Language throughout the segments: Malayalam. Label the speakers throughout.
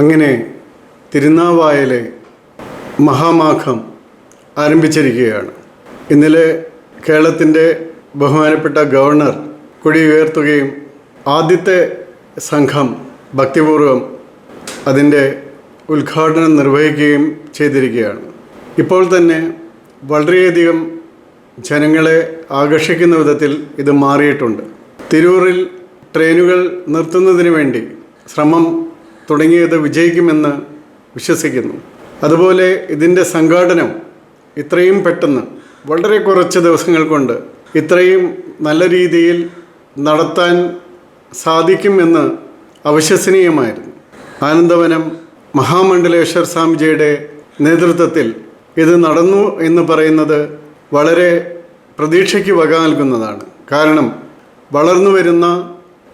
Speaker 1: അങ്ങനെ തിരുനാവായലെ മഹാമാഘം ആരംഭിച്ചിരിക്കുകയാണ്. ഇന്നലെ കേരളത്തിന്റെ ബഹുമാനപ്പെട്ട ഗവർണർ കൊടി ഉയർത്തുകയും ആദ്യത്തെ സംഘം ഭക്തിപൂർവം അതിന്റെ ഉദ്ഘാടനം നിർവഹിക്കുകയും ചെയ്തിരിക്കുകയാണ്. ഇപ്പോൾ തന്നെ വളരെയധികം ജനങ്ങളെ ആകർഷിക്കുന്ന വിധത്തിൽ ഇത് മാറിയിട്ടുണ്ട്. തിരൂറിൽ ട്രെയിനുകൾ നിർത്തുന്നതിന് വേണ്ടി ശ്രമം തുടങ്ങിയത് വിജയിക്കുമെന്ന് വിശ്വസിക്കുന്നു. അതുപോലെ ഇതിന്റെ സംഘാടനം ഇത്രയും പെട്ടെന്ന് വളരെ കുറച്ച് ദിവസങ്ങൾ കൊണ്ട് ഇത്രയും നല്ല രീതിയിൽ നടത്താൻ സാധിക്കുമെന്ന് അവിശ്വസനീയമായിരുന്നു. ആനന്ദവനം മഹാമണ്ഡലേശ്വർ സ്വാമിജിയുടെ നേതൃത്വത്തിൽ ഇത് നടന്നു എന്ന് പറയുന്നത് വളരെ പ്രതീക്ഷയ്ക്ക് വക നൽകുന്നതാണ്. കാരണം വളർന്നു വരുന്ന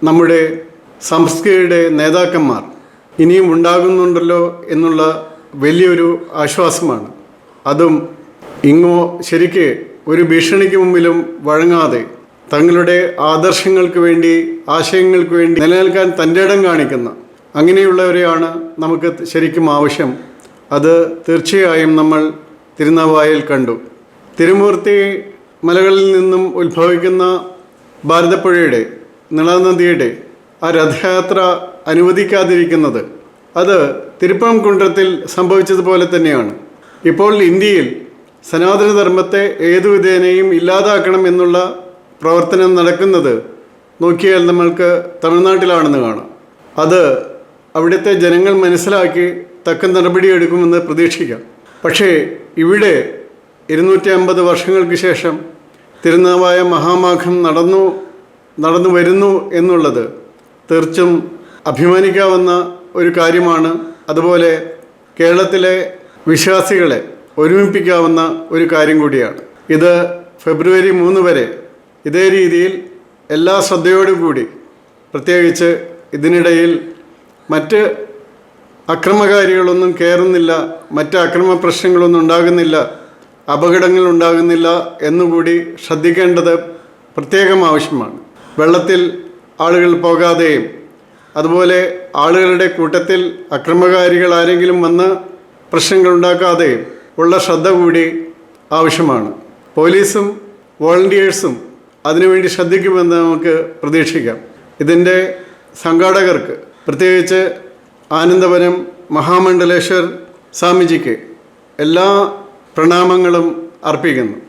Speaker 1: നമ്മുടെ സംസ്കൃതിയുടെ നേതാക്കന്മാർ ഇനിയും ഉണ്ടാകുന്നുണ്ടല്ലോ എന്നുള്ള വലിയൊരു ആശ്വാസമാണ്. അതും ഇങ്ങോ ശരിക്ക് ഒരു ഭീഷണിക്ക് മുമ്പിലും വഴങ്ങാതെ തങ്ങളുടെ ആദർശങ്ങൾക്ക് വേണ്ടി ആശയങ്ങൾക്ക് വേണ്ടി നിലനിൽക്കാൻ തന്റെ ഇടം കാണിക്കുന്ന അങ്ങനെയുള്ളവരെയാണ് നമുക്ക് ശരിക്കും ആവശ്യം. അത് തീർച്ചയായും നമ്മൾ തിരുനാവായിൽ കണ്ടു. തിരുമൂർത്തി മലകളിൽ നിന്നും ഉത്ഭവിക്കുന്ന ഭാരതപ്പുഴയുടെ നിളനദിയുടെ ആ രഥയാത്ര അനുവദിക്കാതിരിക്കുന്നത് അത് തിരുപ്പംകുണ്ടത്തിൽ സംഭവിച്ചതുപോലെ തന്നെയാണ്. ഇപ്പോൾ ഇന്ത്യയിൽ സനാതനധർമ്മത്തെ ഏതു വിധേനയും ഇല്ലാതാക്കണം എന്നുള്ള പ്രവർത്തനം നടക്കുന്നത് നോക്കിയാൽ നമ്മൾക്ക് തമിഴ്നാട്ടിലാണെന്ന് കാണാം. അത് അവിടുത്തെ ജനങ്ങൾ മനസ്സിലാക്കി തക്ക നടപടിയെടുക്കുമെന്ന് പ്രതീക്ഷിക്കാം. പക്ഷേ ഇവിടെ ഇരുന്നൂറ്റി അമ്പത് വർഷങ്ങൾക്ക് ശേഷം തിരുനാവായ മഹാമാഘം നടന്നു നടന്നു വരുന്നു എന്നുള്ളത് തീർച്ചും അഭിമാനിക്കാവുന്ന ഒരു കാര്യമാണ്. അതുപോലെ കേരളത്തിലെ വിശ്വാസികളെ ഒരുമിപ്പിക്കാവുന്ന ഒരു കാര്യം കൂടിയാണ്. ഇത് ഫെബ്രുവരി മൂന്ന് വരെ ഇതേ രീതിയിൽ എല്ലാ ശ്രദ്ധയോടും കൂടി പ്രത്യേകിച്ച് ഇതിനിടയിൽ മറ്റ് അക്രമകാരികളൊന്നും കയറുന്നില്ല മറ്റ് അക്രമ പ്രശ്നങ്ങളൊന്നും ഉണ്ടാകുന്നില്ല അപകടങ്ങൾ ഉണ്ടാകുന്നില്ല എന്നുകൂടി ശ്രദ്ധിക്കേണ്ടത് പ്രത്യേകം ആവശ്യമാണ്. വെള്ളത്തിൽ ആളുകൾ പോകാതെയും അതുപോലെ ആളുകളുടെ കൂട്ടത്തിൽ അക്രമകാരികൾ ആരെങ്കിലും വന്ന് പ്രശ്നങ്ങൾ ഉണ്ടാക്കാതെയും ഉള്ള ശ്രദ്ധ കൂടി ആവശ്യമാണ്. പോലീസും വോളണ്ടിയേഴ്സും അതിനുവേണ്ടി ശ്രദ്ധിക്കുമെന്ന് നമുക്ക് പ്രതീക്ഷിക്കാം. ഇതിന്റെ സംഘാടകർക്ക് പ്രത്യേകിച്ച് ആനന്ദവനം മഹാമണ്ഡലേശ്വർ സ്വാമിജിക്ക് എല്ലാ പ്രണാമങ്ങളും അർപ്പിക്കുന്നു.